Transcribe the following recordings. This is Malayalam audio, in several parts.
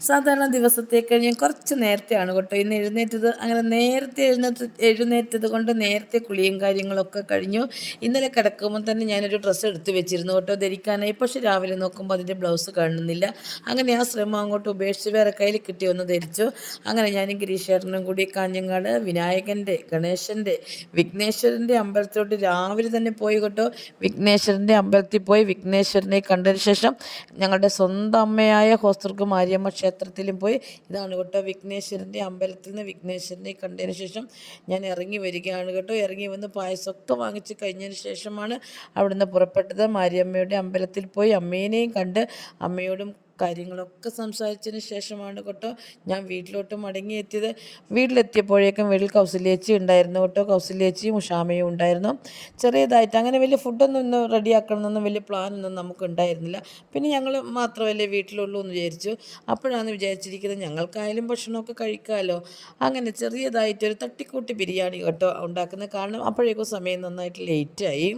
സാധാരണ ദിവസത്തേക്ക് ഞാൻ കുറച്ച് നേരത്തെയാണ് കേട്ടോ ഇന്ന് എഴുന്നേറ്റത്. അങ്ങനെ നേരത്തെ എഴുന്നേറ്റ് എഴുന്നേറ്റത് കൊണ്ട് നേരത്തെ കുളിയും കാര്യങ്ങളൊക്കെ കഴിഞ്ഞു. ഇന്നലെ കിടക്കുമ്പോൾ തന്നെ ഞാനൊരു ഡ്രസ്സ് എടുത്ത് വെച്ചിരുന്നു കേട്ടോ ധരിക്കാനായി. പക്ഷേ രാവിലെ നോക്കുമ്പോൾ അതിന്റെ ബ്ലൗസ് കാണുന്നില്ല. അങ്ങനെ ആ ശ്രമം അങ്ങോട്ട് ഉപേക്ഷിച്ച് വേറെ കയ്യിൽ കിട്ടി ഒന്ന് ധരിച്ചു. അങ്ങനെ ഞാൻ ഗിരീശ്വരനും കൂടി കാഞ്ഞങ്ങാട് വിനായകന്റെ ഗണേശന്റെ വിഘ്നേശ്വരന്റെ അമ്പലത്തിലോട്ട് രാവിലെ തന്നെ പോയി കേട്ടോ. വിഘ്നേശ്വരന്റെ അമ്പലത്തിൽ പോയി വിഘ്നേശ്വരനെ കണ്ടതിന് ശേഷം ഞങ്ങളുടെ സ്വന്തം അമ്മയായ ഹോസ്റ്റർക്ക് മാരിയമ്മ ക്ഷേത്രത്തിലും പോയി. ഇതാണ് കേട്ടോ വിഘ്നേശ്വരന്റെ അമ്പലത്തിൽ നിന്ന് വിഘ്നേശ്വരനെ കണ്ടതിന് ശേഷം ഞാൻ ഇറങ്ങി വരികയാണ് കേട്ടോ. ഇറങ്ങി വന്ന് പായസമൊക്കെ വാങ്ങിച്ച് കഴിഞ്ഞതിന് ശേഷമാണ് അവിടുന്ന് പുറപ്പെട്ടത്. മാരിയമ്മയുടെ അമ്പലത്തിൽ പോയി. അമ്മേനെയും കണ്ട് അമ്മയോടും കാര്യങ്ങളൊക്കെ സംസാരിച്ചതിന് ശേഷമാണ് കേട്ടോ ഞാൻ വീട്ടിലോട്ട് മടങ്ങി എത്തിയത് വീട്ടിലെത്തിയപ്പോഴേക്കും വീട്ടിൽ കൗസല്യേച്ചി ഉണ്ടായിരുന്നു കേട്ടോ. കൗസല്യേച്ചിയും ഉഷാമയും ഉണ്ടായിരുന്നു. ചെറിയതായിട്ട് അങ്ങനെ വലിയ ഫുഡൊന്നും ഇന്ന് റെഡിയാക്കണമെന്നൊന്നും വലിയ പ്ലാനൊന്നും നമുക്ക് ഉണ്ടായിരുന്നില്ല. പിന്നെ ഞങ്ങൾ മാത്രമല്ലേ വീട്ടിലുള്ളൂ എന്ന് വിചാരിച്ചു. അപ്പോഴാണ് വിചാരിച്ചിരിക്കുന്നത് ഞങ്ങൾക്കായാലും ഭക്ഷണമൊക്കെ കഴിക്കാമല്ലോ അങ്ങനെ ചെറിയതായിട്ട് ഒരു തട്ടിക്കൂട്ട് ബിരിയാണി കേട്ടോ ഉണ്ടാക്കുന്നത്. കാരണം അപ്പോഴേക്കും സമയം നന്നായിട്ട് ലേറ്റായി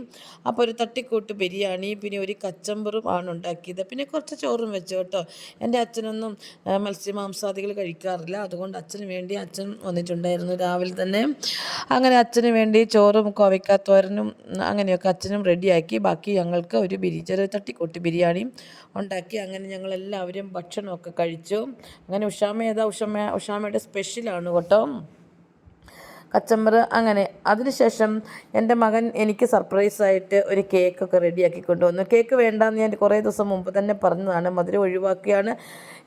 അപ്പോൾ ഒരു തട്ടിക്കൂട്ട് ബിരിയാണി പിന്നെ ഒരു കച്ചമ്പറും ആണ് ഉണ്ടാക്കിയത്. പിന്നെ കുറച്ച് ചോറും വെച്ചു കേട്ടോ. എന്റെ അച്ഛനൊന്നും മത്സ്യമാംസാദികൾ കഴിക്കാറില്ല. അതുകൊണ്ട് അച്ഛന് വേണ്ടി അച്ഛൻ വന്നിട്ടുണ്ടായിരുന്നു രാവിലെ തന്നെ. അങ്ങനെ അച്ഛന് വേണ്ടി ചോറും കോവയ്ക്കാത്തോരനും അങ്ങനെയൊക്കെ അച്ഛനും റെഡിയാക്കി. ബാക്കി ഞങ്ങൾക്ക് ഒരു ബിരി ചെറിയ തട്ടിക്കൂട്ടി ബിരിയാണിയും ഉണ്ടാക്കി. അങ്ങനെ ഞങ്ങളെല്ലാവരും ഭക്ഷണമൊക്കെ കഴിച്ചു. അങ്ങനെ ഉഷാമ ഏതാ ഉഷാമ ഉഷാമയുടെ സ്പെഷ്യലാണ് കേട്ടോ. കച്ചമ്പർ അങ്ങനെ. അതിനുശേഷം എന്റെ മകൻ എനിക്ക് സർപ്രൈസായിട്ട് ഒരു കേക്കൊക്കെ റെഡിയാക്കി കൊണ്ടുവന്നു. കേക്ക് വേണ്ടാന്ന് ഞാൻ കുറേ ദിവസം മുമ്പ് തന്നെ പറഞ്ഞതാണ്. മധുരം ഒഴിവാക്കിയാണ്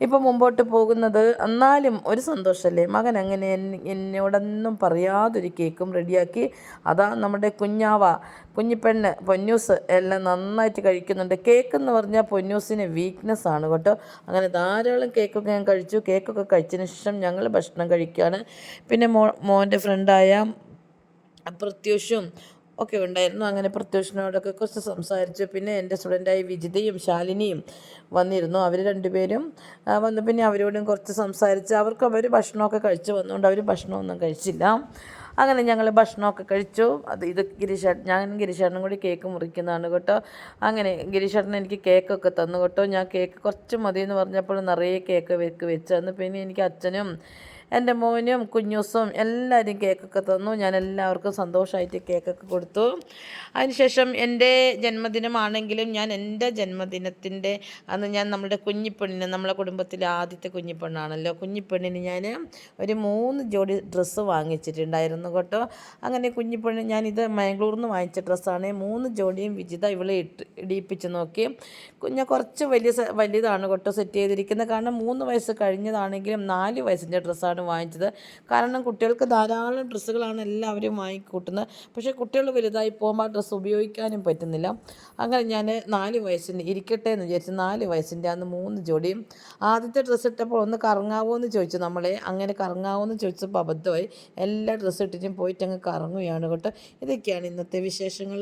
ഇപ്പം മുമ്പോട്ട് പോകുന്നത്. എന്നാലും ഒരു സന്തോഷമല്ലേ മകൻ അങ്ങനെ എന്നോടൊന്നും പറയാതൊരു കേക്കും റെഡിയാക്കി അതാ നമ്മുടെ കുഞ്ഞാവ കുഞ്ഞിപ്പെണ്ണ് പൊന്നൂസ് എല്ലാം നന്നായിട്ട് കഴിക്കുന്നുണ്ട്. കേക്ക് എന്ന് പറഞ്ഞാൽ പൊന്നൂസിന് വീക്ക്നെസ് ആണ് കേട്ടോ. അങ്ങനെ ധാരാളം കേക്കൊക്കെ ഞാൻ കഴിച്ചു. കേക്കൊക്കെ കഴിച്ചതിന് ശേഷം ഞങ്ങൾ ഭക്ഷണം കഴിക്കുകയാണ്. പിന്നെ മോ മോന്റെ ഫ്രണ്ടായ പ്രത്യൂഷും ഒക്കെ ഉണ്ടായിരുന്നു. അങ്ങനെ പ്രത്യൂഷിനോടൊക്കെ കുറച്ച് സംസാരിച്ചു. പിന്നെ എന്റെ സ്റ്റുഡന്റായി വിജിതയും ശാലിനിയും വന്നിരുന്നു. അവർ രണ്ടുപേരും വന്നു. പിന്നെ അവരോടും കുറച്ച് സംസാരിച്ച് അവർക്ക് അവർ ഭക്ഷണമൊക്കെ കഴിച്ച്. വന്നുകൊണ്ട് അവർ ഭക്ഷണമൊന്നും കഴിച്ചില്ല. അങ്ങനെ ഞങ്ങൾ ഭക്ഷണമൊക്കെ കഴിച്ചു. അത് ഇത് ഗിരിശേട്ടൻ ഞാൻ ഗിരീഷേട്ടനും കൂടി കേക്ക് മുറിക്കുന്നതാണ് കേട്ടോ. അങ്ങനെ ഗിരീഷേട്ടൻ എനിക്ക് കേക്കൊക്കെ തന്നു കേട്ടോ. ഞാൻ കേക്ക് കുറച്ച് മതി എന്ന് പറഞ്ഞപ്പോൾ നിറയെ കേക്ക് വെക്ക് വെച്ചു പിന്നെ എനിക്ക് അച്ഛനും എന്റെ മോനും കുഞ്ഞൂസും എല്ലാവരും കേക്കൊക്കെ തന്നു. ഞാൻ എല്ലാവർക്കും സന്തോഷമായിട്ട് കേക്കൊക്കെ കൊടുത്തു. അതിനുശേഷം എന്റെ ജന്മദിനമാണെങ്കിലും ഞാൻ എന്റെ ജന്മദിനത്തിന്റെ അന്ന് ഞാൻ നമ്മുടെ കുഞ്ഞിപ്പെണ്ണിന് നമ്മളെ കുടുംബത്തിലെ ആദ്യത്തെ കുഞ്ഞിപ്പെണ്ണാണല്ലോ. കുഞ്ഞിപ്പെണ്ണിന് ഞാൻ ഒരു മൂന്ന് ജോഡി ഡ്രസ്സ് വാങ്ങിച്ചിട്ടുണ്ടായിരുന്നു കേട്ടോ. അങ്ങനെ കുഞ്ഞിപ്പെണ്ണ് ഞാനിത് മാംഗ്ലൂരിൽ നിന്ന് വാങ്ങിച്ച ഡ്രസ്സാണ്. മൂന്ന് ജോഡിയും വിജിത ഇവളെ ഇട്ട് ഇടിയിപ്പിച്ച് നോക്കി. ഞാൻ കുറച്ച് വലിയ വലിയതാണ് കേട്ടോ സെറ്റ് ചെയ്തിരിക്കുന്നത്. കാരണം മൂന്ന് വയസ്സ് കഴിഞ്ഞതാണെങ്കിലും നാല് വയസ്സിന്റെ ഡ്രസ്സാണ് ആണ് വാങ്ങിച്ചത്. കാരണം കുട്ടികൾക്ക് ധാരാളം ഡ്രസ്സുകളാണ് എല്ലാവരും വാങ്ങിക്കൂട്ടുന്നത്. പക്ഷേ കുട്ടികൾ വലുതായി പോകുമ്പോൾ ആ ഡ്രസ്സ് ഉപയോഗിക്കാനും പറ്റുന്നില്ല. അങ്ങനെ ഞാൻ നാല് വയസ്സിന്റെ ഇരിക്കട്ടെ എന്ന് വിചാരിച്ച് നാല് വയസ്സിന്റെ അന്ന് മൂന്ന് ജോഡിയും ആദ്യത്തെ ഡ്രസ്സ് ഇട്ടപ്പോൾ ഒന്ന് കറങ്ങാവോ എന്ന് ചോദിച്ചു നമ്മളെ. അങ്ങനെ കറങ്ങാവോ എന്ന് ചോദിച്ചപ്പോൾ അബദ്ധമായി. എല്ലാ ഡ്രസ്സ് ഇട്ടിട്ടും പോയിട്ട് അങ്ങ് കറങ്ങുകയാണ് കേട്ടോ. ഇതൊക്കെയാണ് ഇന്നത്തെ വിശേഷങ്ങൾ